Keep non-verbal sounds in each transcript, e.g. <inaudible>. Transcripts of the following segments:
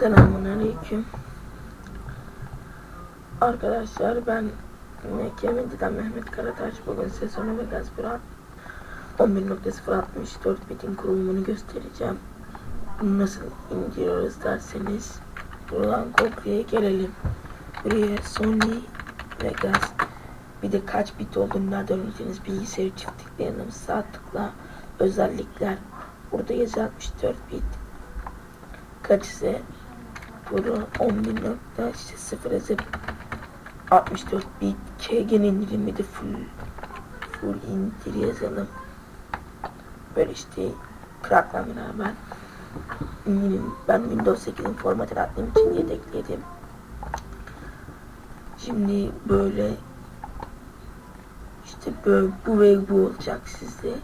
Selamun Aleyküm. Arkadaşlar ben Mekke'den Mehmet Karataş bugün sezonu ve Gazprom 11.064 bitin kurulumunu göstereceğim. Bunu nasıl indiriyoruz derseniz buradan Google'ye gelelim. Buraya Sony Vegas bir de kaç bit olduğunu nereden öğreneceğiniz bilgisayarı çift tıklayalım sağ tıkla özellikler burada 164 bit kaç ise Pro 11 nokta işte 0 yazıp 64 bit KG'nin indirimi de full full indir yazalım. Böyle işte crackla beraber eminim ben Windows 8'in formatını attığım için yedekledim. Şimdi böyle işte böyle bu ve bu olacak sizde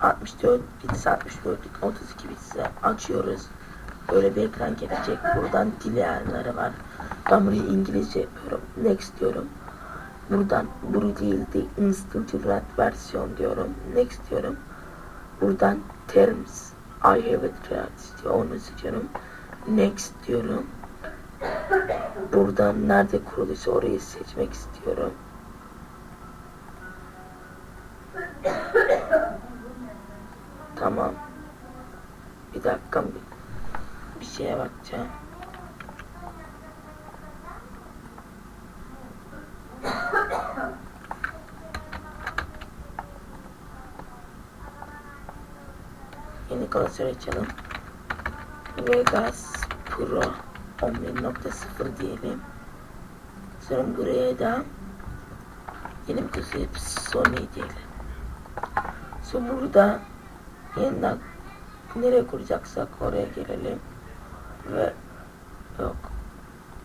64 bit 64 bit 32 bit ise açıyoruz böyle bir ekran gelecek. Buradan dil ayarları var. Ben burayı İngilizce yapıyorum. Next diyorum. Buradan bu değil de Instant Red versiyon diyorum. Next diyorum. Buradan Terms I have a threat diyor. Onu seçiyorum. Next diyorum. Buradan nerede kuruluysa orayı seçmek istiyorum. Tamam. Bir dakika bir şeye bakacağım. <coughs> Yeni klasör açalım. Vegas Pro 11.0 diyelim. Sonra buraya da yeni bir klasör Sony diyelim. Sonra burada yeniden nereye kuracaksak oraya gelelim ve yok.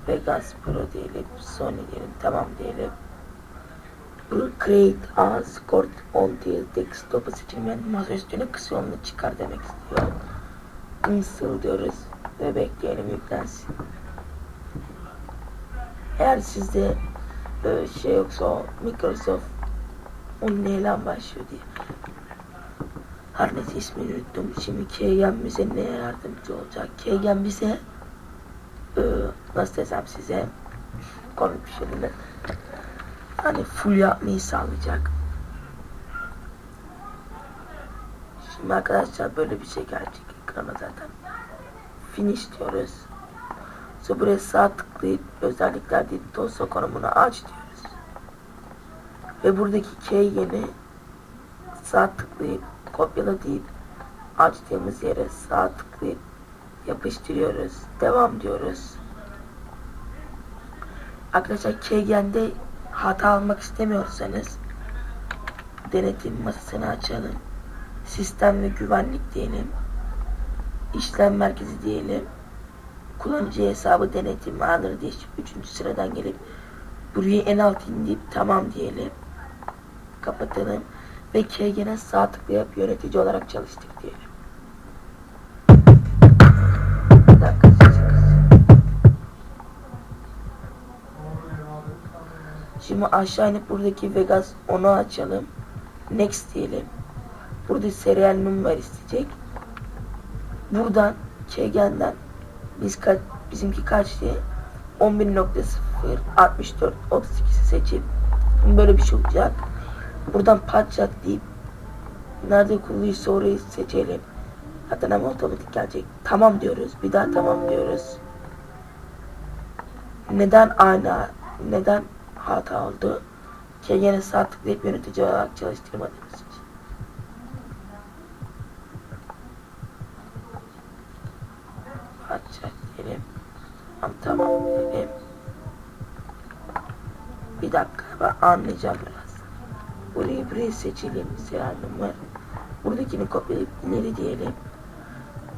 Vegas Pro diyelim Sony diyelim tamam diyelim. Bu create as cord on diye desktop'u seçilmeyen masa üstüne kısa yolunu çıkar demek istiyor install diyoruz ve bekleyelim yüklensin. Eğer sizde e, şey yoksa o Microsoft onun neyle başlıyor diye her ismini unuttum. Şimdi Kegen bize ne yardımcı olacak? Kegen bize e, nasıl desem size komik bir şekilde hani full yapmayı sağlayacak. Şimdi arkadaşlar böyle bir şey gelecek ekrana zaten. Finish diyoruz. Sonra buraya sağ tıklayıp özellikler deyip dosya konumunu aç diyoruz. Ve buradaki Kegen'i sağ tıklayıp kopyala deyip açtığımız yere sağ tıklayıp yapıştırıyoruz. Devam diyoruz. Arkadaşlar Kgen'de hata almak istemiyorsanız denetim masasını açalım. Sistem ve güvenlik diyelim. İşlem merkezi diyelim. Kullanıcı hesabı denetim alır diye 3. sıradan gelip burayı en alt indirip tamam diyelim. Kapatalım ve KG'ne sağ tıklayıp yönetici olarak çalıştık diyelim. Bir dakika. Şimdi aşağı inip buradaki Vegas onu açalım. Next diyelim. Burada serial numara isteyecek. Buradan KG'den biz kaç, bizimki kaç diye 11.0 64 32 seçip böyle bir şey olacak. Buradan patchat deyip nerede kuruluysa orayı seçelim. Zaten ama otomatik gelecek. Tamam diyoruz. Bir daha tamam diyoruz. Neden aynı neden hata oldu? Kendine sağ tıklayıp yönetici olarak çalıştırmadığımız için. Patchat diyelim. Tamam, tamam diyelim. Bir dakika ben anlayacağım. Buraya seçelim. Serial numara. Buradakini kopyalayıp ileri diyelim.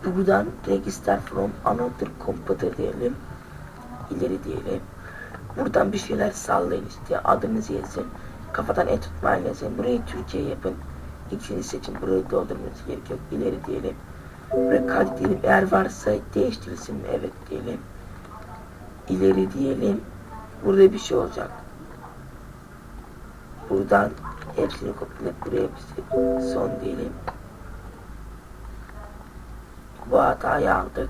Buradan register from another computer diyelim. İleri diyelim. Buradan bir şeyler sallayın işte. Adınızı yazın. Kafadan et tutmayın yazın. Burayı Türkiye yapın. İkisini seçin. Burayı doldurmanız gerek yok. İleri diyelim. Buraya kaydet diyelim. Eğer varsa değiştirilsin mi? Evet diyelim. İleri diyelim. Burada bir şey olacak. Buradan Hepsini kopyalayıp buraya basıp son diyelim. Bu hatayı aldık.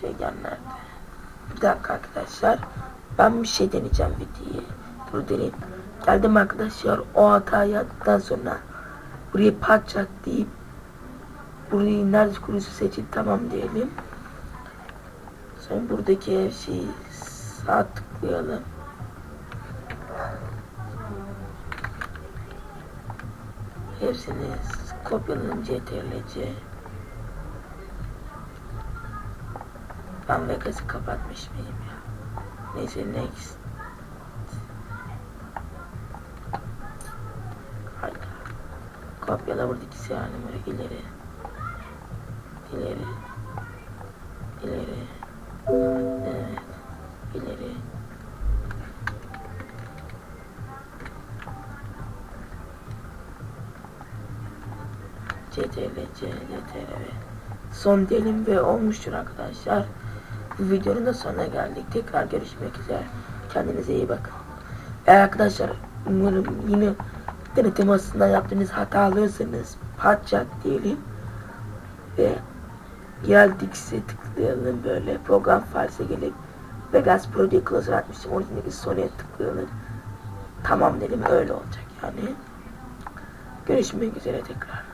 Şeyden nerede? Bir dakika arkadaşlar. Ben bir şey deneyeceğim videoyu. Dur deneyim. Geldim arkadaşlar o hatayı yaptıktan sonra buraya patçak deyip burayı nerede kurusu seçip tamam diyelim. Sonra buradaki her şeyi sağ tıklayalım. Hepsini kopyalayalım CTRL-C. Ben Vegas'ı kapatmış mıyım ya? Neyse next. Kopyala buradaki numara ileri. İleri. İleri. Evet. İleri. CTRL, CTRL. Son diyelim ve olmuştur arkadaşlar. Bu videonun da sonuna geldik. Tekrar görüşmek üzere. Kendinize iyi bakın. Ve arkadaşlar umarım yine internet temasında yaptığınız hatalarsanız patchat diyelim. Ve geldik size tıklayalım böyle program false gelip Vegas Project Closer atmıştım. Oradaki Sony'e tıklayalım. Tamam dedim öyle olacak yani. Görüşmek üzere tekrar.